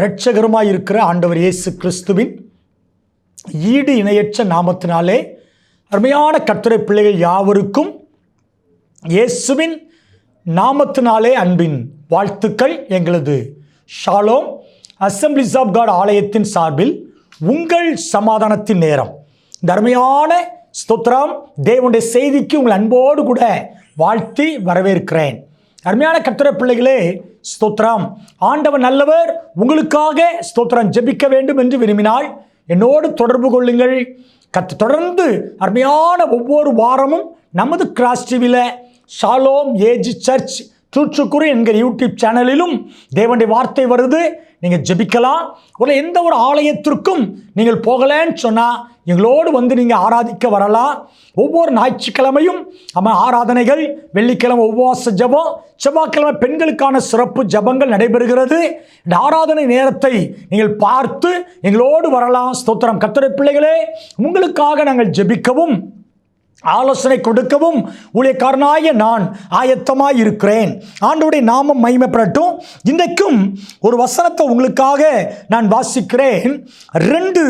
ஆண்டவரும் இரட்சகருமாய் இருக்கிற ஆண்டவர் இயேசு கிறிஸ்துவின் ஈடு இணையற்ற நாமத்தினாலே அருமையான கட்டுரை பிள்ளைகள் யாவருக்கும் இயேசுவின் நாமத்தினாலே அன்பின் வாழ்த்துக்கள். எங்களது ஷாலோம் அசம்பிளிஸ் ஆஃப் காட் ஆலயத்தின் சார்பில் உங்கள் சமாதானத்தின் நேரம். இந்த அருமையான ஸ்தோத்திரம் தேவனுடைய செய்திக்கு உங்கள் அன்போடு கூட வாழ்த்தி வரவேற்கிறேன். அருமையான கத்திர பிள்ளைகளே ஸ்தோத்ராம் ஆண்டவர் நல்லவர் உங்களுக்காக ஸ்தோத்திரம் ஜெபிக்க வேண்டும் என்று விரும்பினால் என்னோடு தொடர்பு கொள்ளுங்கள். கத்து தொடர்ந்து அருமையான ஒவ்வொரு வாரமும் நமது கிராஸ் டிவியில் ஷாலோம் ஏஜ் சர்ச் தூற்றுக்குறி என்கிற யூடியூப் சேனலிலும் தேவனுடைய வார்த்தை வருது. நீங்கள் ஜெபிக்கலாம். ஒரு எந்த ஒரு ஆலயத்திற்கும் நீங்கள் போகலன்னு சொன்னால் எங்களோடு வந்து நீங்கள் ஆராதிக்க வரலாம். ஒவ்வொரு ஞாயிற்றுக்கிழமையும் நம்ம ஆராதனைகள் வெள்ளிக்கிழமை உபவாச ஜபம் செவ்வாய்க்கிழமை பெண்களுக்கான சிறப்பு ஜபங்கள் நடைபெறுகிறது. இந்த ஆராதனை நேரத்தை நீங்கள் பார்த்து எங்களோடு வரலாம். ஸ்தோத்திரம். கத்திரை பிள்ளைகளே உங்களுக்காக நாங்கள் ஜெபிக்கவும். ஆலோசனை கொடுக்கவும் ஊழியக்காரனாய நான் ஆயத்தமாக இருக்கிறேன் ஆண்டோடைய நாமம் மகிமைப்படட்டும். இன்றைக்கும் ஒரு வசனத்தை உங்களுக்காக நான் வாசிக்கிறேன். ரெண்டு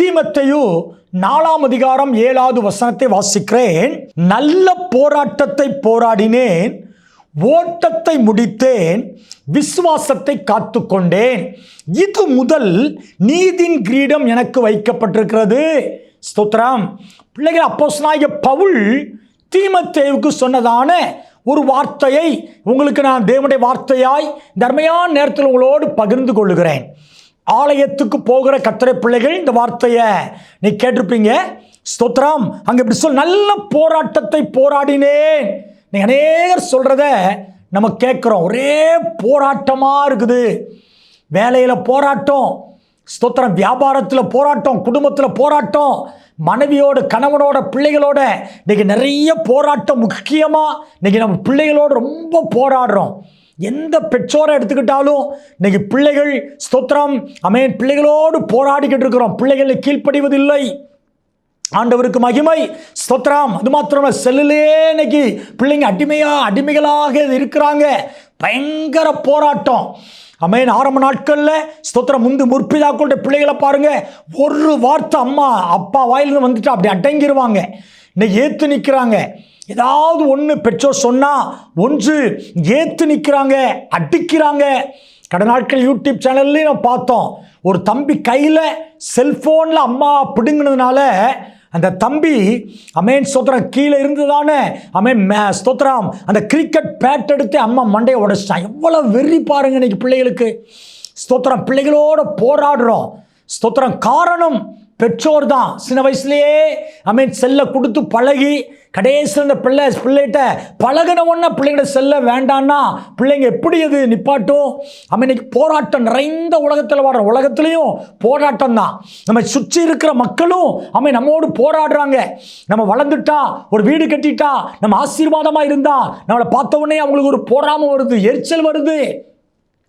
தீமத்தையோ நாலாம் அதிகாரம் ஏழாவது வசனத்தை வாசிக்கிறேன். நல்ல போராட்டத்தை போராடினேன். ஓட்டத்தை முடித்தேன். விசுவாசத்தை காத்துக்கொண்டேன். இது முதல் நீதின் கிரீடம் எனக்கு வைக்கப்பட்டிருக்கிறது. ஸ்தோத்ரம் பிள்ளைகள் அப்போஸ்தலனாகிய பவுல் தீமத்தேவுக்கு சொன்னதான ஒரு வார்த்தையை உங்களுக்கு நான் தேவனுடைய வார்த்தையாய் தர்மையான நேரத்தில் உங்களோடு பகிர்ந்து கொள்ளுகிறேன். ஆலயத்துக்கு போகிற கத்திரை பிள்ளைகள் இந்த வார்த்தையை நீ கேட்டிருப்பீங்க. ஸ்தோத்ரம் அங்கே இப்படி சொல் நல்ல போராட்டத்தை போராடினேன். நீ அநேகர் சொல்கிறத நம்ம கேட்குறோம். ஒரே போராட்டமாக இருக்குது. வேலையில் போராட்டம். ஸ்தோத்திரம். வியாபாரத்தில் போராட்டம் குடும்பத்தில் போராட்டம். மனைவியோட கணவனோட பிள்ளைகளோட இன்றைக்கி நிறைய போராட்டம் முக்கியமாக இன்றைக்கி நம்ம பிள்ளைகளோடு ரொம்ப போராடுறோம். எந்த பெற்றோரை எடுத்துக்கிட்டாலும் இன்றைக்கி பிள்ளைகள் ஸ்தோத்திரம் அமேன் பிள்ளைகளோடு போராடிக்கிட்டு இருக்கிறோம். பிள்ளைகளை கீழ்ப்படிவதில்லை. ஆண்டவருக்கு மகிமை. ஸ்தோத்திரம் அது மாத்திரம் செல்லுலே இன்னைக்கு பிள்ளைங்க அடிமையாக அடிமைகளாக இருக்கிறாங்க. பயங்கர போராட்டம். அமேன் ஆரம்ப நாட்களில் ஸ்தோத்திரம் முந்து முற்பிதாக்களுடைய பிள்ளைகளை பாருங்கள் ஒரு வார்த்தை அம்மா அப்பா வாயிலிருந்து வந்துட்டு அப்படி அடங்கிடுவாங்க இன்னைக்கு ஏற்று நிற்கிறாங்க ஏதாவது ஒன்று பெற்றோர் சொன்னால் ஒன்று ஏற்று நிற்கிறாங்க அடிக்கிறாங்க. கடை நாட்கள் யூடியூப் சேனல்லையும் நம்ம பார்த்தோம். ஒரு தம்பி கையில் செல்ஃபோனில் அம்மா பிடுங்கினதுனால அந்த தம்பி அமேன் ஸ்தோத்திரம். கீழே இருந்து தானே அமேன் மே- ஸ்தோத்திரம். அந்த கிரிக்கெட் பேட் எடுத்து அம்மா மண்டையை உடைச்சிட்டான் எவ்வளோ வெறி பாருங்க இன்னைக்கு பிள்ளைகளுக்கு. ஸ்தோத்திரம் பிள்ளைகளோட போராடுறோம். ஸ்தோத்திரம் காரணம் பெற்றோர் தான் சின்ன வயசுலேயே அமீன் செல்லை கொடுத்து பழகி கடைசியில் அந்த பிள்ளை பிள்ளைகிட்ட பழகின உடனே பிள்ளைகிட்ட செல்ல வேண்டான்னா பிள்ளைங்க எப்படி அது நிப்பாட்டும்? நம்ம இன்னைக்கு போராட்டம் நிறைந்த உலகத்தில் வர உலகத்துலேயும் போராட்டம் தான். நம்ம சுற்றி இருக்கிற மக்களும் அமை நம்மோடு போராடுறாங்க. நம்ம வளர்ந்துட்டா ஒரு வீடு கட்டிட்டா நம்ம ஆசீர்வாதமாக இருந்தால் நம்மளை பார்த்த உடனே அவங்களுக்கு ஒரு போராமல் வருது எரிச்சல் வருது.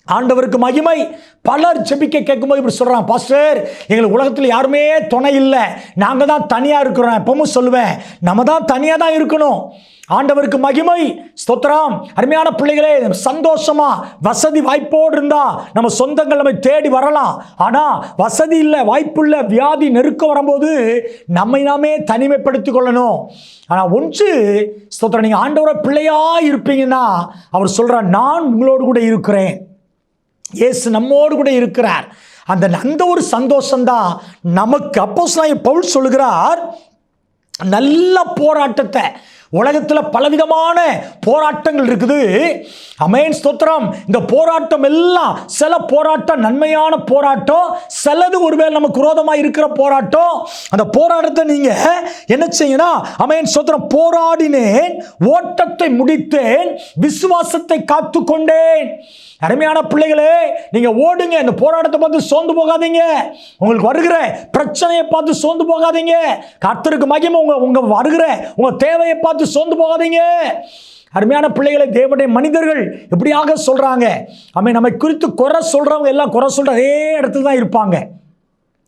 ஆண்டவருக்கு மகிமை. பலர் ஜெபிக்க கேட்கும்போது இப்படி சொல்கிறான் பாஸ்டர் எங்களுக்கு உலகத்தில் யாருமே துணை இல்லை. நாங்கள் தான் தனியாக இருக்கிறோம். எப்பவும் சொல்லுவேன் நம்ம தான் தனியாக தான் இருக்கணும். ஆண்டவருக்கு மகிமை. ஸ்தோத்திரம். அருமையான பிள்ளைகளே சந்தோஷமா வசதி வாய்ப்போடு இருந்தா நம்ம சொந்தங்கள் நம்ம தேடி வரலாம். ஆனால் வசதி இல்லை வாய்ப்பு இல்லை வியாதி நெருக்கம் வரும்போது நம்மை நாமே தனிமைப்படுத்திக் கொள்ளணும். ஆனால் ஒன்று ஸ்தோத்திரம் நீங்கள் ஆண்டவரை பிள்ளையாக இருப்பீங்கன்னா அவர் சொல்கிறார் நான் உங்களோடு கூட இருக்கிறேன். இயேசு நம்மோடு கூட இருக்கிறார். அந்த அந்த ஒரு சந்தோஷம்தான் நமக்கு அப்போ பவுல் சொல்லுகிறார் நல்ல போராட்டத்தை. உலகத்தில் பலவிதமான போராட்டங்கள் இருக்குது. அமேன் ஸ்தோத்திரம். இந்த போராட்டம் எல்லாம் சில போராட்டம் நன்மையான போராட்டம் சிலது ஒருவேளை நமக்கு குரோதமாக இருக்கிற போராட்டம். அந்த போராட்டத்தை நீங்கள் என்ன செய்யணும் அமேன் ஸ்தோத்திரம் போராடினேன் ஓட்டத்தை முடித்தேன் விசுவாசத்தை காத்துக்கொண்டேன். அருமையான பிள்ளைகளே நீங்கள் ஓடுங்க. இந்த போராட்டத்தை பார்த்து சோர்ந்து போகாதீங்க. உங்களுக்கு வருகிற பிரச்சனையை பார்த்து சோர்ந்து போகாதீங்க. கர்த்தருக்கு மகிமை உங்க உங்க வருகிற உங்க தேவையை பார்த்து சோர்ந்து போகாதீங்க. அருமையான பிள்ளைகளை தேவடைய மனிதர்கள் எப்படியாக சொல்கிறாங்க அமை நம்மை குறித்து குறை சொல்கிறவங்க எல்லாம் குறை சொல்கிற அதே இடத்துல தான் இருப்பாங்க.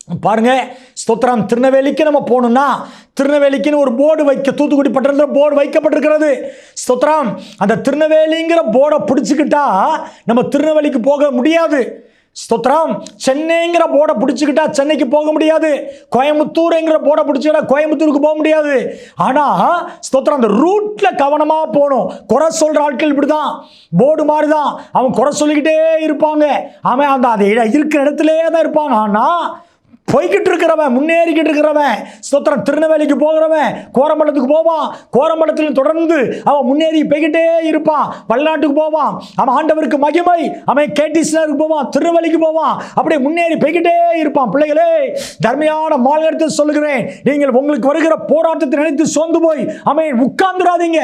பாருங்க ஸ்தோத்திரம். திருநெல்வேலிக்கு நம்ம போகணும்னா திருநெல்வேலிக்குன்னு ஒரு போர்டு வைக்க தூத்துக்குடி பட்டணத்தில் போர்டு வைக்கப்பட்டிருக்கிறது. ஸ்தோத்திரம் அந்த திருநெல்வேலிங்கிற போர்டை பிடிச்சிக்கிட்டா நம்ம திருநெல்வேலிக்கு போக முடியாது. ஸ்தோத்திரம் சென்னைங்கிற போர்டை பிடிச்சிக்கிட்டா சென்னைக்கு போக முடியாது. கோயம்புத்தூருங்கிற போர்டை பிடிச்சிக்கிட்டா கோயம்புத்தூருக்கு போக முடியாது. ஆனால் ஸ்தோத்திரம் அந்த ரூட்டில் கவனமாக போகணும். குறை சொல்கிற ஆட்கள் இப்படி தான் போர்டு மாதிரி தான் அவன் குறை சொல்லிக்கிட்டே இருப்பாங்க. அவன் அந்த அதை இருக்கிற இடத்துலையே தான் இருப்பாங்க ஆனால் போய்கிட்டு இருக்கிறவன் முன்னேறிக்கிட்டு இருக்கிறவன் ஸ்தோத்திரம் திருநெல்வேலிக்கு போகிறவன் கோரம்பலத்துக்கு போவான். கோரம்பலத்தில் தொடர்ந்து அவன் முன்னேறி போய்கிட்டே இருப்பான். பல்நாட்டுக்கு போவான். அவன் ஆண்டவருக்கு மகிமை. அவன் கேட்டிஸ்னருக்கு போவான் திருநெல்வேலிக்கு போவான். அப்படியே முன்னேறி போய்கிட்டே இருப்பான். பிள்ளைகளே தர்மையான மாநிலத்தை சொல்லுகிறேன். நீங்கள் உங்களுக்கு வருகிற போராட்டத்தை நினைத்து சோர்ந்து போய் அவன் உட்கார்ந்துடாதீங்க.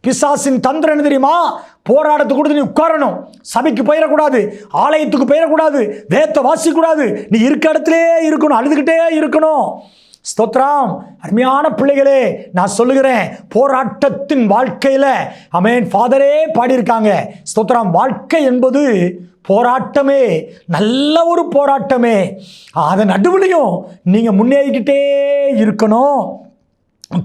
பிசாசின் தந்திரம் என்ன தெரியுமா? போராட்டத்துக்கு கொடுத்து நீ உட்காரணும். சபைக்கு போயிடக்கூடாது. ஆலயத்துக்கு போயிடக்கூடாது. வேத்த வாசிக்கூடாது நீ இருக்க இடத்துலே இருக்கணும். அழுதுகிட்டே இருக்கணும். ஸ்தோத்ராம் அருமையான பிள்ளைகளே நான் சொல்லுகிறேன் போராட்டத்தின் வாழ்க்கையில் அமேன் ஃபாதரே பாடியிருக்காங்க. ஸ்தோத்ராம் வாழ்க்கை என்பது போராட்டமே. நல்ல ஒரு போராட்டமே. அதன் நடுவுலையும் நீங்கள் முன்னேறிக்கிட்டே இருக்கணும்.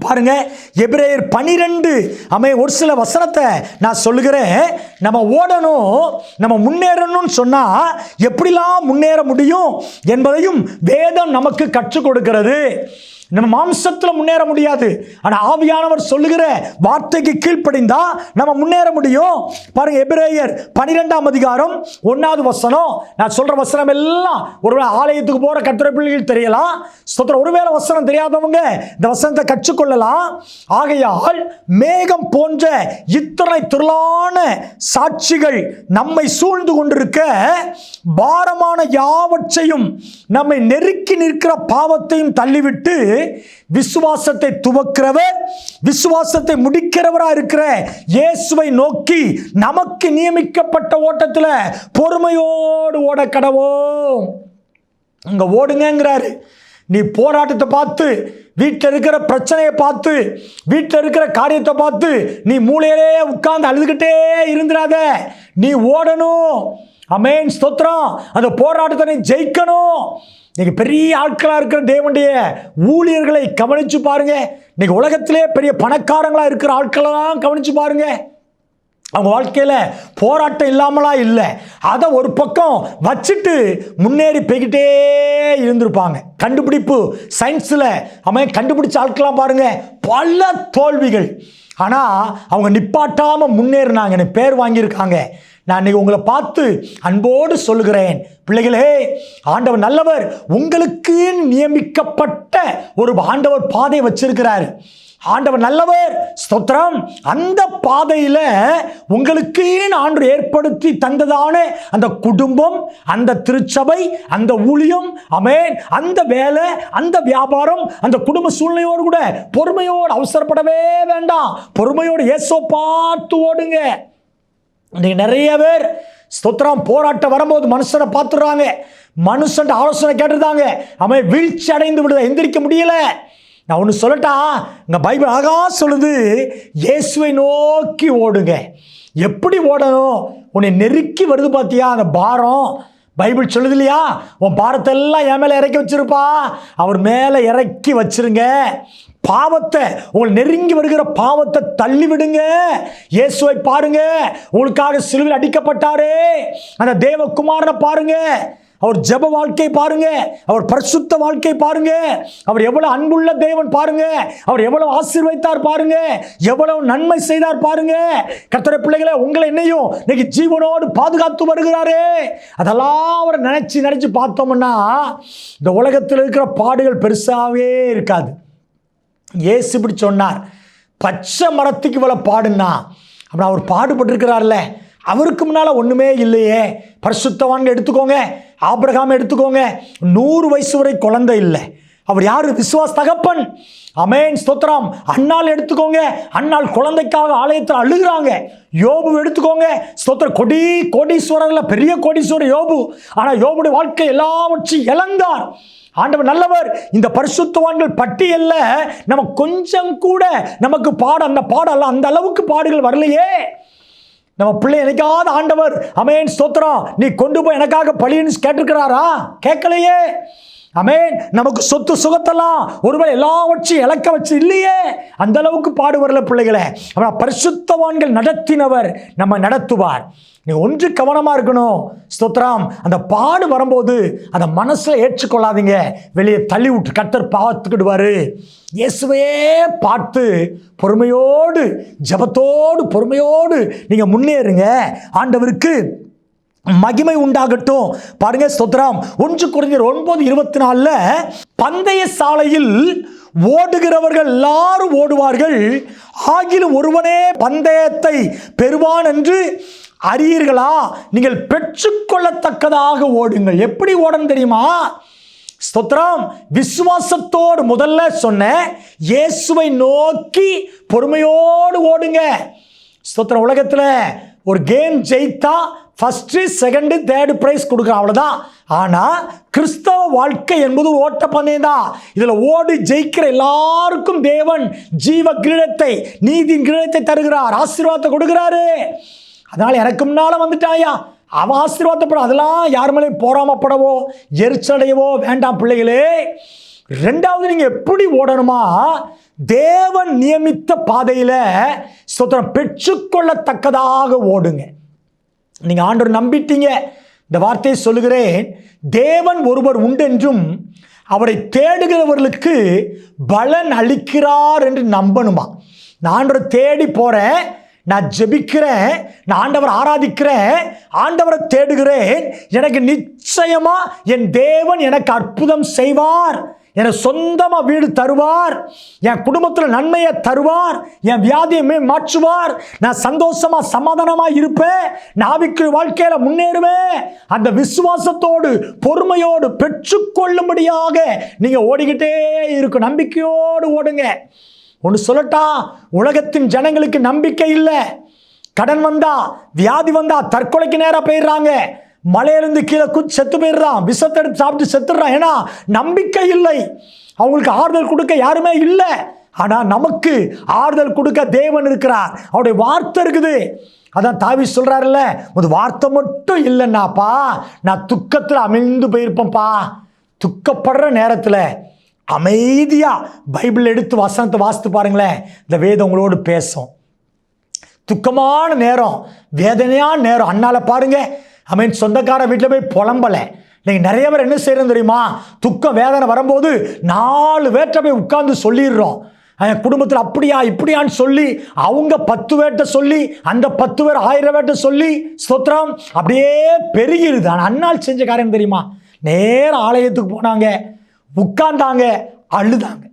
பாருங்க எபிரேயர் பனிரெண்டு அமை ஒரு சில வசனத்தை நான் சொல்லுகிறேன். நம்ம ஓடணும் நம்ம முன்னேறணும்னு சொன்னால் எப்படிலாம் முன்னேற முடியும் என்பதையும் வேதம் நமக்கு கற்றுக் கொடுக்கிறது. நம்ம மாம்சத்தில் முன்னேற முடியாது. ஆனால் ஆவியானவர் சொல்லுகிற வார்த்தைக்கு கீழ்ப்படிந்தா நம்ம முன்னேற முடியும். பாருங்க எபிரேயர் பனிரெண்டாம் அதிகாரம் ஒன்றாவது வசனம். நான் சொல்கிற வசனம் எல்லாம் ஒருவேளை ஆலயத்துக்கு போகிற கத்திர பிள்ளைகள் தெரியலாம். சொத்துற ஒருவேளை வசனம் தெரியாதவங்க இந்த வசனத்தை கற்றுக்கொள்ளலாம். ஆகையால் மேகம் போன்ற இத்தனை திரளான சாட்சிகள் நம்மை சூழ்ந்து கொண்டிருக்க பாரமான யாவற்றையும் நம்மை நெருக்கி நிற்கிற பாவத்தையும் தள்ளிவிட்டு விசுவாசத்தை துவக்கிறவர் விசுவாசத்தை முடிக்கிறவராக இருக்கிற இயேசுவை நோக்கி நமக்கு நியமிக்கப்பட்ட ஓட்டத்தில் பொறுமையோடு ஓட கடவோம் அங்கே ஓடுங்கங்கிறாரு. நீ போராட்டத்தை பார்த்து வீட்டில் இருக்கிற பிரச்சனையை பார்த்து வீட்டில் இருக்கிற காரியத்தை பார்த்து நீ மூளையிலே உட்கார்ந்து அழுதுகிட்டே இருந்துடாத. நீ ஓடணும். அமேன் ஸ்தோத்திரம். அந்த போராட்டத்தை நீ ஜெயிக்கணும். நீங்கள் பெரிய ஆட்களாக இருக்கிற தேவனுடைய ஊழியர்களை கவனித்து பாருங்க. இன்றைக்கி உலகத்திலே பெரிய பணக்காரங்களாக இருக்கிற ஆட்களெல்லாம் கவனித்து பாருங்க. அவங்க வாழ்க்கையில் போராட்டம் இல்லாமலாம் இல்லை. அதை ஒரு பக்கம் வச்சுட்டு முன்னேறி போய்கிட்டே இருந்திருப்பாங்க. கண்டுபிடிப்பு சயின்ஸில் அவன் கண்டுபிடிச்ச ஆட்களாம் பாருங்க பல தோல்விகள். ஆனால் அவங்க நிப்பாட்டாமல் முன்னேறினாங்கன்னு பேர் வாங்கியிருக்காங்க. நான் இன்னைக்கு உங்களை பார்த்து அன்போடு சொல்லுகிறேன். பிள்ளைகளே ஆண்டவர் நல்லவர். உங்களுக்கு நியமிக்கப்பட்ட ஒரு ஆண்டவர் பாதை வச்சிருக்கிறார். ஆண்டவர் நல்லவர். ஸ்தோத்திரம். அந்த பாதையில் உங்களுக்கு ஆண்டு ஏற்படுத்தி தந்ததான அந்த குடும்பம் அந்த திருச்சபை அந்த ஊழியம் அமேன் அந்த வேலை அந்த வியாபாரம் அந்த குடும்ப சூழ்நிலையோடு கூட பொறுமையோடு அவசரப்படவே வேண்டாம். பொறுமையோடு ஏசோ பார்த்து ஓடுங்க. இன்றைக்கு நிறைய பேர் ஸ்தோத்திரம் போராட்டம் வரும்போது மனுஷனை பார்த்துடுறாங்க. மனுஷன் ஆலோசனை கேட்டுருந்தாங்க. அவன் வீழ்ச்சி அடைந்து விடுத எந்திரிக்க முடியல. நான் ஒன்று சொல்லட்டா? இங்கே பைபிள் அழகா சொல்லுது இயேசுவை நோக்கி ஓடுங்க. எப்படி ஓடணும்? உன்னை நெருக்கி வருது பார்த்தியா அந்த பாரம். பைபிள் சொல்லுது இல்லையா உன் பாரத்தை எல்லாம் என் மேலே இறக்கி வச்சிருப்பா. அவர் மேலே இறக்கி வச்சிருங்க. பாவத்தை உங்களை நெருங்கி வருகிற பாவத்தை தள்ளி விடுங்க இயேசுவை பாருங்க. உங்களுக்காக சிலுவில் அடிக்கப்பட்டாரே. அந்த தேவகுமாரனை பாருங்க. அவர் ஜெப வாழ்க்கை பாருங்க. அவர் பரிசுத்த வாழ்க்கை பாருங்க. அவர் எவ்வளவு அன்புள்ள தேவன் பாருங்க. அவர் எவ்வளவு ஆசீர்வைத்தார் பாருங்க. எவ்வளவு நன்மை செய்தார் பாருங்க. கர்த்தரை பிள்ளைகளை உங்களை என்னையும் இன்னைக்கு ஜீவனோடு பாதுகாத்து வருகிறாரே. அதெல்லாம் அவரை நினைச்சு நினைச்சு பார்த்தோம்னா இந்த உலகத்தில் இருக்கிற பாடுகள் பெருசாகவே இருக்காது. ஏசு இப்படி சொன்னார் பச்சை மரத்துக்கு இவ்வளோ பாடுனா அப்படி அவர் பாடுபட்டிருக்கிறார்ல. அவருக்கு முன்னால் ஒன்றுமே இல்லையே. பரிசுத்தவான்கள் எடுத்துக்கோங்க. ஆபிரகாம் எடுத்துக்கோங்க. நூறு வயசு வரை குழந்தை இல்லை. அவர் யார்? விசுவாஸ் தகப்பன். அமேன் ஸ்தோத்ராம் அண்ணால் எடுத்துக்கோங்க. அண்ணால் குழந்தைக்காக ஆலயத்தில் அழுகிறாங்க. யோபு எடுத்துக்கோங்க. ஸ்தோத்திர கொடி கோடீஸ்வரர்ல பெரிய கோடீஸ்வரர் யோபு. ஆனால் யோபுடைய வாழ்க்கை எல்லாவற்றையும் இழந்தார். ஆண்டவர் நல்லவர். இந்த பரிசுத்தவான்கள் பட்டியல்ல நம்ம கொஞ்சம் கூட நமக்கு பாடம் அந்த பாடம் அந்த அளவுக்கு பாடுகள் வரலையே. நம்ம பிள்ளை எனக்காவது ஆண்டவர். அமேன் ஸ்தோத்திரம். நீ கொண்டு போய் எனக்காக பழின்னு கேட்டிருக்கிறாரா? கேட்கலையே. அமேன் நமக்கு சொத்து சுகத்தெல்லாம் ஒருவேளை எல்லாவற்றையும் இழக்க வச்சு இல்லையே. அந்த அளவுக்கு பாடுவரல பிள்ளைகளை. ஆனால் பரிசுத்தவான்கள் நடத்தினவர் நம்ம நடத்துவார். நீ ஒன்று கவனமாக இருக்கணும். ஸ்தோத்ராம் அந்த பாடு வரும்போது அதை மனசில் ஏற்றுக்கொள்ளாதீங்க. வெளியே தள்ளி விட்டு கத்தர் பார்த்துக்கிடுவாரு. இயேசுவே பார்த்து பொறுமையோடு ஜபத்தோடு பொறுமையோடு நீங்கள் முன்னேறுங்க. ஆண்டவருக்கு மகிமை உண்டாகட்டும். பாருங்க ஸ்தோத்திரம். ஒன்று குறைஞ்சர் ஒன்பது இருபத்தி நாலில் பந்தய சாலையில் ஓடுகிறவர்கள் எல்லாரும் ஓடுவார்கள். ஆகிலும் ஒருவனே பந்தயத்தை பெறுவான் என்று அறியீர்களா? நீங்கள் பெற்றுக்கொள்ளத்தக்கதாக ஓடுங்கள். எப்படி ஓடணும் தெரியுமா? ஸ்தோத்திரம். விசுவாசத்தோடு முதல்ல சொன்ன இயேசுவை நோக்கி பொறுமையோடு ஓடுங்க. ஸ்தோத்திரம் உலகத்தில் ஒரு கேம் ஜெயித்தா ஃபஸ்ட்டு செகண்டு தேர்டு ப்ரைஸ் கொடுக்குறோம் அவ்வளோதான் ஆனால் கிறிஸ்தவ வாழ்க்கை என்பது ஒரு ஓட்டப்பந்தயம் தான் இதில் ஓடி ஜெயிக்கிற எல்லாருக்கும் தேவன் ஜீவ கிரீடத்தை நீதியின் கிரீடத்தை தருகிறார். ஆசீர்வாதத்தை கொடுக்குறாரு. அதனால் எனக்கு முன்னால் வந்துட்டாயா? அவன் ஆசீர்வாதப்படும். அதெல்லாம் யார் மேலேயும் போராமப்படவோ எரிச்சடையவோ வேண்டாம் பிள்ளைகளே. ரெண்டாவது நீங்கள் எப்படி ஓடணுமா? தேவன் நியமித்த பாதையில் சுத்தரம் பெற்றுக்கொள்ளத்தக்கதாக ஓடுங்க. நீங்கள் ஆண்டவர் நம்பிட்டீங்க. இந்த வார்த்தையை சொல்லுகிறேன். தேவன் ஒருவர் உண்டென்றும் அவரை தேடுகிறவர்களுக்கு பலன் அளிக்கிறார் என்று நம்பணுமா? நான் ஆண்டவரை தேடி போகிறேன் நான் ஜெபிக்கிறேன். நான் ஆண்டவர் ஆராதிக்கிறேன். ஆண்டவரை தேடுகிறேன். எனக்கு நிச்சயமாக என் தேவன் எனக்கு அற்புதம் செய்வார். எனக்கு சொந்தமாக வீடு தருவார். என் குடும்பத்தில் நன்மையை தருவார். என் வியாதியுமே மாற்றுவார். நான் சந்தோஷமாக சமாதானமாக இருப்பேன். நாவிக்கு வாழ்க்கையில் முன்னேறுவேன். அந்த விசுவாசத்தோடு பொறுமையோடு பெற்றுக்கொள்ளும்படியாக நீங்கள் ஓடிக்கிட்டே இருக்கும் நம்பிக்கையோடு ஓடுங்க. ஒன்று சொல்லட்டா உலகத்தின் ஜனங்களுக்கு நம்பிக்கை இல்லை. கடன் வந்தா வியாதி வந்தா தற்கொலைக்கு நேராக போயிடுறாங்க. மலையிலிருந்து கீழே குச்சி செத்து போயிடுறான். விஷத்தை எடுத்து சாப்பிட்டு செத்துடுறான். ஏன்னா நம்பிக்கை இல்லை. அவங்களுக்கு ஆறுதல் கொடுக்க யாருமே இல்லை. ஆனால் நமக்கு ஆறுதல் கொடுக்க தேவன் இருக்கிறார். அவருடைய வார்த்தை இருக்குது. அதான் தாவி சொல்கிறாருல்ல ஒரு வார்த்தை மட்டும் இல்லைன்னாப்பா நான் துக்கத்தில் அமைந்து போயிருப்பேன்ப்பா. துக்கப்படுற நேரத்தில் அமைதியாக பைபிள் எடுத்து வசனத்தை வாசித்து பாருங்களேன். இந்த வேதம் உங்களோடு பேசும். துக்கமான நேரம் வேதனையான நேரம். அண்ணால ஐ மீன் சொந்தக்கார வீட்டில் போய் புலம்பலை. நீங்கள் நிறைய பேர் என்ன செய்யறோம் தெரியுமா? துக்கம் வேதனை வரும்போது நாலு பேர்கிட்ட போய் உட்கார்ந்து சொல்லிடுறோம். என் குடும்பத்தில் அப்படியா இப்படியான்னு சொல்லி அவங்க பத்து பேர்கிட்ட சொல்லி அந்த பத்து பேர் ஆயிரம் பேர்கிட்ட சொல்லி ஸ்தோத்திரம் அப்படியே பெருகிருது. ஆனால் அண்ணால் செஞ்ச காரியம் தெரியுமா? நேரம் ஆலயத்துக்கு போனாங்க உட்கார்ந்தாங்க அழுதாங்க.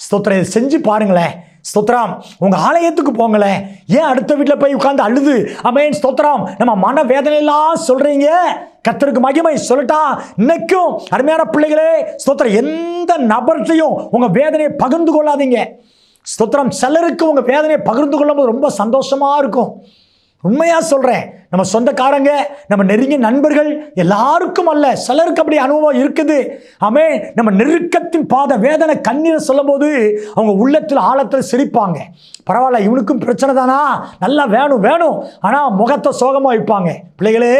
ஸ்தோத்திரம் இதை செஞ்சு பாருங்களேன். ஸ்தோத்ராம் உங்கள் ஆலயத்துக்கு போங்களேன். ஏன் அடுத்த வீட்டில் போய் உட்காந்து அழுது? அமேன் ஸ்தோத்ராம் நம்ம மன வேதனையெல்லாம் சொல்கிறீங்க கத்தருக்கு மகிமை சொல்லட்டா. இன்னைக்கும் அருமையான பிள்ளைகளே ஸ்தோத்திரம். எந்த நபர்கிட்டையும் உங்கள் வேதனையை பகிர்ந்து கொள்ளாதீங்க. ஸ்தோத்திரம் சிலருக்கு உங்கள் வேதனையை பகிர்ந்து கொள்ளும்போது ரொம்ப சந்தோஷமாக இருக்கும். உண்மையாக சொல்கிறேன் நம்ம சொந்தக்காரங்க நம்ம நெருங்கிய நண்பர்கள் எல்லாருக்கும் அல்ல சிலருக்கு அப்படி அனுபவம் இருக்குது. ஆமே நம்ம நெருக்கத்தின் பாத வேதனை கண்ணீரை சொல்லும்போது அவங்க உள்ளத்தில் ஆழத்தில் சிரிப்பாங்க. பரவாயில்ல இவனுக்கும் பிரச்சனை தானா? நல்லா வேணும் வேணும். ஆனால் முகத்தை சோகமாக வைப்பாங்க. பிள்ளைகளே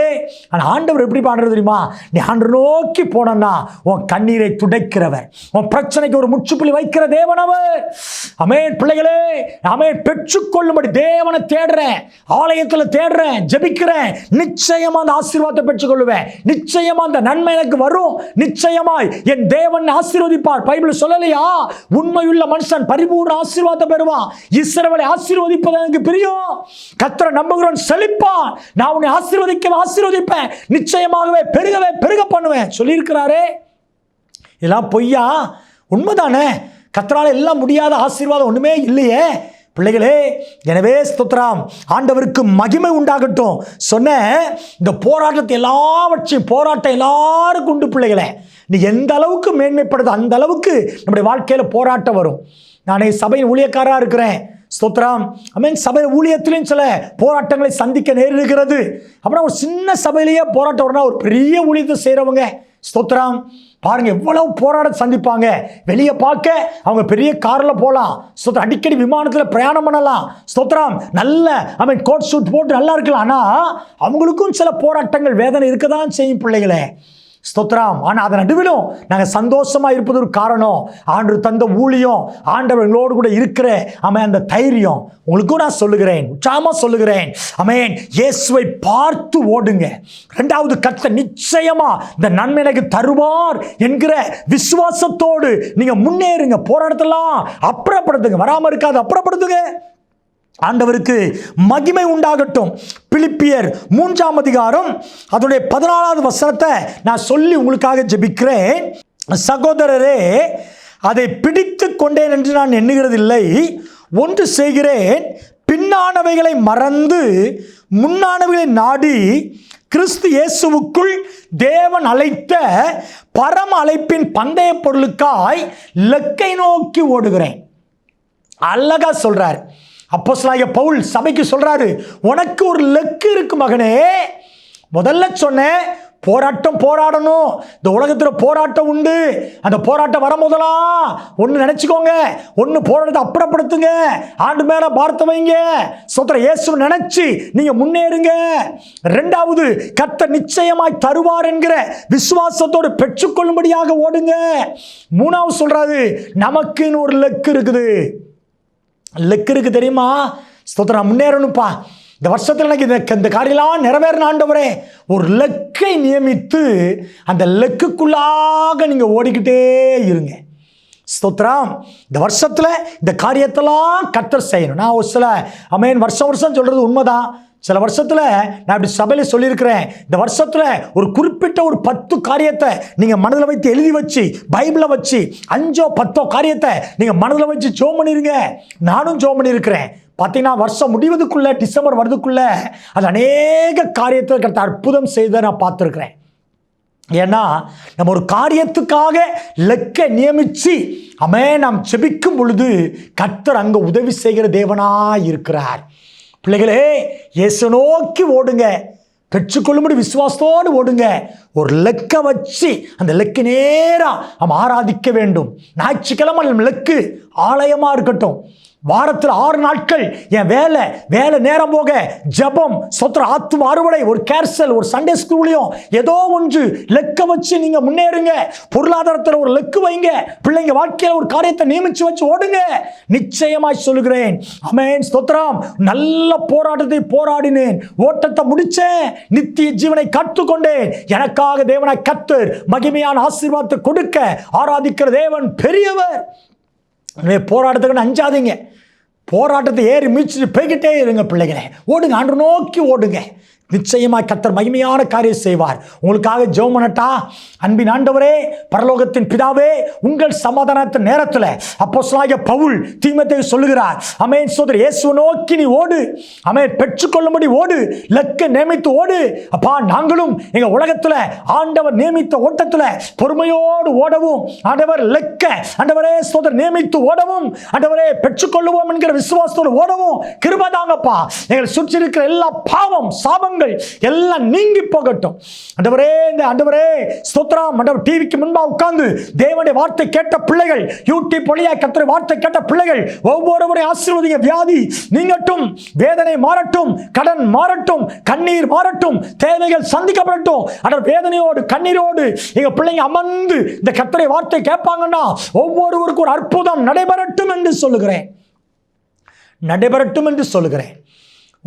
ஆனால் ஆண்டவர் எப்படி பண்ணுறது தெரியுமா? நீ ஆண்டு நோக்கி போனன்னா உன் கண்ணீரை துடைக்கிறவர். உன் பிரச்சனைக்கு ஒரு முற்றுப்புள்ளி வைக்கிற தேவனவர் அமேன் பிள்ளைகளே. அமேன் பெற்றுக்கொள்ளும்படி தேவனை தேடுறேன். ஆலயத்தில் தேடுறேன். ஜெபிக்கிறேன் நிச்சயமா அந்த ஆசீர்வாதத்தை பெற்றுக்கொள்ளுவேன். நிச்சயமா அந்த நன்மை எனக்கு வரும். நிச்சயமாய் என் தேவன் ஆசீர்வதிப்பார். பைபிள் சொல்லலையா? உண்மையுள்ள மனுஷன் பரிபூர்ண ஆசீர்வாதத்தை பெறுவான். இஸ்ரவலை ஆசீர்வதிப்பது எனக்கு பிரியம். கத்திர நம்புகிறவன் செழிப்பான். நான் உன்னை ஆசீர்வதிக்க ஆசீர்வதிப்பேன். நிச்சயமாகவே பெருகவே பெருக பண்ணுவேன். சொல்லியிருக்கிறாரே. இதெல்லாம் பொய்யா? உண்மைதானே? கத்தரால் எல்லாம் முடியாத ஆசீர்வாதம் ஒன்றுமே இல்லையே. பிள்ளைகளே எனவே ஸ்தோத்ராம் ஆண்டவருக்கு மகிமை உண்டாகட்டும். சொன்ன இந்த போராட்டத்தை எல்லாவற்றையும் போராட்டம் எல்லாருக்கும் உண்டு பிள்ளைகளே. நீ எந்த அளவுக்கு மேன்மைப்படுது அந்த அளவுக்கு நம்முடைய வாழ்க்கையில் போராட்டம் வரும். நானே சபையின் ஊழியக்காராக இருக்கிறேன். ஸ்தோத்திரம். மீன் சபை ஊழியத்திலையும் சில போராட்டங்களை சந்திக்க நேரிடுகிறது. அப்புறம் ஒரு சின்ன சபையிலேயே போராட்டம் வரணும் ஒரு பெரிய ஊழியத்தை செய்கிறவங்க ஸ்தோத்திரம். பாருங்க எவ்வளவு போராட சந்திப்பாங்க. வெளியே பார்க்க அவங்க பெரிய காரில் போகலாம் ஸ்தோத்திரம் அடிக்கடி விமானத்தில் பிரயாணம் பண்ணலாம். ஸ்தோத்திரம் நல்ல ஐ மீன் கோட் சூட் போட்டு நல்லா இருக்கலாம். ஆனால் அவங்களுக்கும் சில போராட்டங்கள் வேதனை இருக்க தான் செய்யும் பிள்ளைகளே. ஸ்தோத்ராம் ஆனால் அதன் நடுவிலும் நாங்கள் சந்தோஷமாக இருப்பது ஒரு காரணம் ஆண்டு தந்த ஊழியம் ஆண்டவர்களோடு கூட இருக்கிற அமை அந்த தைரியம். உங்களுக்கும் நான் சொல்லுகிறேன் உற்சாகமாக சொல்லுகிறேன். அமேன் இயேசுவை பார்த்து ஓடுங்க. ரெண்டாவது கத்த நிச்சயமாக இந்த நன்மை எனக்கு தருவார் என்கிற விசுவாசத்தோடு நீங்கள் முன்னேறுங்க போராடத்தெல்லாம் அப்புறப்படுத்துங்க. வராமல் இருக்காது அப்புறப்படுத்துங்க. ஆண்டவருக்கு மகிமை உண்டாகட்டும். பிலிப்பியர் மூன்றாம் அதிகாரம் அதனுடைய பதினாலாவது வசனத்தை நான் சொல்லி உங்களுக்காக ஜெபிக்கிறேன். சகோதரரே அதை பிடித்து கொண்டேன் என்று நான் எண்ணுகிறதில்லை. ஒன்று செய்கிறேன் பின்னானவைகளை மறந்து முன்னானவைகளை நாடி கிறிஸ்து இயேசுவுக்குள் தேவன் அழைத்த பரம அழைப்பின் பந்தய பொருளுக்காய் லக்கை நோக்கி ஓடுகிறேன். அழகா சொல்றார். அப்போஸ்லாய பவுல் சபைக்கு சொல்கிறாரு உனக்கு ஒரு லெக்கு இருக்கு மகனே. முதல்ல சொன்னேன் போராட்டம் போராடணும். இந்த உலகத்தில் போராட்டம் உண்டு. அந்த போராட்டம் வர முதலா ஒன்று நினச்சிக்கோங்க. ஒன்று போராட்டத்தை அப்புறப்படுத்துங்க. ஆண்டு மேலே பார்த்து வைங்க. சொத்திர இயேசு நினச்சி நீங்கள் முன்னேறுங்க. ரெண்டாவது கத்த நிச்சயமாய் தருவார் என்கிற விசுவாசத்தோடு பெற்றுக்கொள்ளும்படியாக ஓடுங்க. மூணாவது சொல்கிறாரு நமக்குன்னு ஒரு லெக்கு இருக்குது. லெக்கு இருக்கு தெரியுமா? ஸ்தோத்திரம் முன்னேறணும்ப்பா. இந்த வருஷத்தில் எனக்கு இந்த இந்த காரியெல்லாம் நிறைவேறின ஆண்டவரே. ஒரு லக்கை நியமித்து அந்த லெக்குக்குள்ளாக நீங்கள் ஓடிக்கிட்டே இருங்க. ஸ்தோத்ரம் இந்த வருஷத்தில் இந்த காரியத்தெல்லாம் கத்தர் செய்யணும். நான் ஒரு சில அமேன் வருஷம் வருஷம் சொல்கிறது உண்மைதான். சில வருஷத்தில் நான் இப்படி சபையில் சொல்லியிருக்கிறேன். இந்த வருஷத்தில் ஒரு குறிப்பிட்ட ஒரு பத்து காரியத்தை நீங்கள் மனதில் வைத்து எழுதி வச்சு பைபிளை வச்சு அஞ்சோ பத்தோ காரியத்தை நீங்கள் மனதில் வச்சு ஜோம் பண்ணிருங்க. நானும் ஜோம் பண்ணியிருக்கிறேன். பார்த்தீங்கன்னா வருஷம் முடிவதுக்குள்ள டிசம்பர் வரதுக்குள்ள அது அநேக காரியத்தில் கருத்து அற்புதம் செய்த நான் பார்த்துருக்குறேன். ஏன்னா நம்ம ஒரு காரியத்துக்காக லெக்க நியமிச்சு அமே நாம் செபிக்கும் பொழுது கர்த்தர் அங்கே உதவி செய்கிற தேவனாக இருக்கிறார் பிள்ளைகளே இயேசு நோக்கி ஓடுங்க. பெற்றுக்கொள்ளும்படி விசுவாசத்தோடு ஓடுங்க. ஒரு லெக்க வச்சு அந்த லெக்கு நேராக நம்ம ஆராதிக்க வேண்டும். ஞாயிற்றுக்கிழமை நம்ம லெக்கு ஆலயமாக இருக்கட்டும். வாரத்தில் ஆறு நாட்கள் என் வேலை வேலை நேரம் போக ஜெபம் சொத்திர ஆத்து அறுவடை ஒரு கேர்சல் ஒரு சண்டே ஸ்கூல்லையும் ஏதோ ஒன்று லெக்க வச்சு நீங்கள் முன்னேறுங்க. பொருளாதாரத்தில் ஒரு லெக்கு வைங்க. பிள்ளைங்க வாழ்க்கையில் ஒரு காரியத்தை நியமிச்சு வச்சு ஓடுங்க. நிச்சயமாய் சொல்லுகிறேன். அமேன் ஸ்தோத்திரம். நல்ல போராட்டத்தை போராடினேன். ஓட்டத்தை முடிச்சேன். நித்திய ஜீவனை கற்றுக்கொண்டேன் எனக்காக தேவனை கத்தர் மகிமையான ஆசீர்வாதத்தை கொடுக்க ஆராதிக்கிற தேவன் பெரியவர். எனவே போராட்டத்துக்கு அஞ்சாதீங்க. போராட்டத்தை ஏறி மீச்சிட்டு போய்கிட்டே இருங்க பிள்ளைகளே. ஓடுங்க அன்று நோக்கி ஓடுங்க. நிச்சயமாய் கத்தர் மகிமையான காரியம் செய்வார். உங்களுக்காக ஜெபம் பண்ணட்டா? அன்பின் ஆண்டவரே பரலோகத்தின் பிதாவே உங்கள் சமாதானத்தின் நேரத்தில் அப்போஸ்தலனாகிய பவுல் தீமத்தை சொல்லுகிறார் அமேன் சோதரி இயேசு நோக்கி நீ ஓடு. அமேன் பெற்றுக்கொள்ளும்படி ஓடு. லக்க நியமித்து ஓடு. அப்பா நாங்களும் எங்க உலகத்தில் ஆண்டவர் நியமித்த ஓட்டத்தில் பொறுமையோடு ஓடவும் ஆண்டவர் லெக்க ஆண்டவரே சோதர் நியமித்து ஓடவும் ஆண்டவரே பெற்றுக்கொள்ளுவோம் என்கிற விசுவாசத்தோடு ஓடவும் கிருபதாங்கப்பா எங்களை சுற்றி இருக்கிற எல்லா பாவம் சாபங்கள் எல்லாம் நீங்கி போகட்டும். அண்டவரே இந்த அண்டவரே ஸ்தோத்ரம் அண்டவர் டிவிக்கு முன்பாக உட்கார்ந்து தேவனுடைய வார்த்தை கேட்ட பிள்ளைகள் யூடியூப் வழியாக கத்திர வார்த்தை கேட்ட பிள்ளைகள் ஒவ்வொருவரையும் ஆசீர்வதிங்க வியாதி நீங்கட்டும் வேதனை மாறட்டும் கடன் மாறட்டும் கண்ணீர் மாறட்டும் தேவைகள் சந்திக்கப்படட்டும். ஆனால் வேதனையோடு கண்ணீரோடு எங்க பிள்ளைங்க அமர்ந்து இந்த கத்தரை வார்த்தை கேட்பாங்கன்னா ஒவ்வொருவருக்கும் ஒரு அற்புதம் நடைபெறட்டும் என்று சொல்லுகிறேன். நடைபெறட்டும் என்று சொல்லுகிறேன்.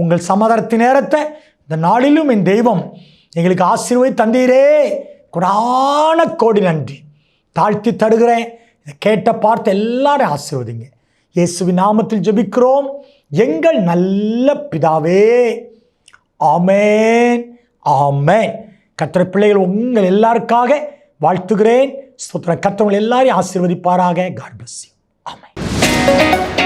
உங்கள் சமாதானத்தின் நேரத்தை இந்த நாளிலும் என் தெய்வம் எங்களுக்கு ஆசீர்வதி தந்தீரே. கொடான கோடி நன்றி. தாழ்த்தி தருகிறேன். இதை கேட்ட பார்த்து எல்லாரும் ஆசீர்வதிங்க. இயேசுவின் நாமத்தில் ஜபிக்கிறோம். எங்கள் நல்ல பிதாவே. ஆமேன். ஆமேன். கத்திர பிள்ளைகள் உங்கள் எல்லாருக்காக வாழ்த்துகிறேன். ஸ்தோத்திர கத்தவங்கள் எல்லாரையும் ஆசீர்வதிப்பாராக. God bless you amen.